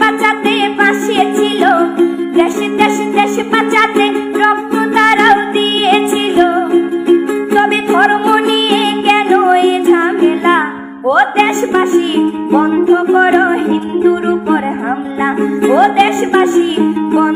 বাঁচাতে পাশে ছিল দেশে দেশে বাঁচাতে রক্ত তারাও দিয়েছিল। তবে ধর্ম নিয়ে কেন এ ঝামেলা? ও দেশবাসী, বন্ধ করো হিন্দুর উপর হামলা। ও দেশবাসী, বন্ধ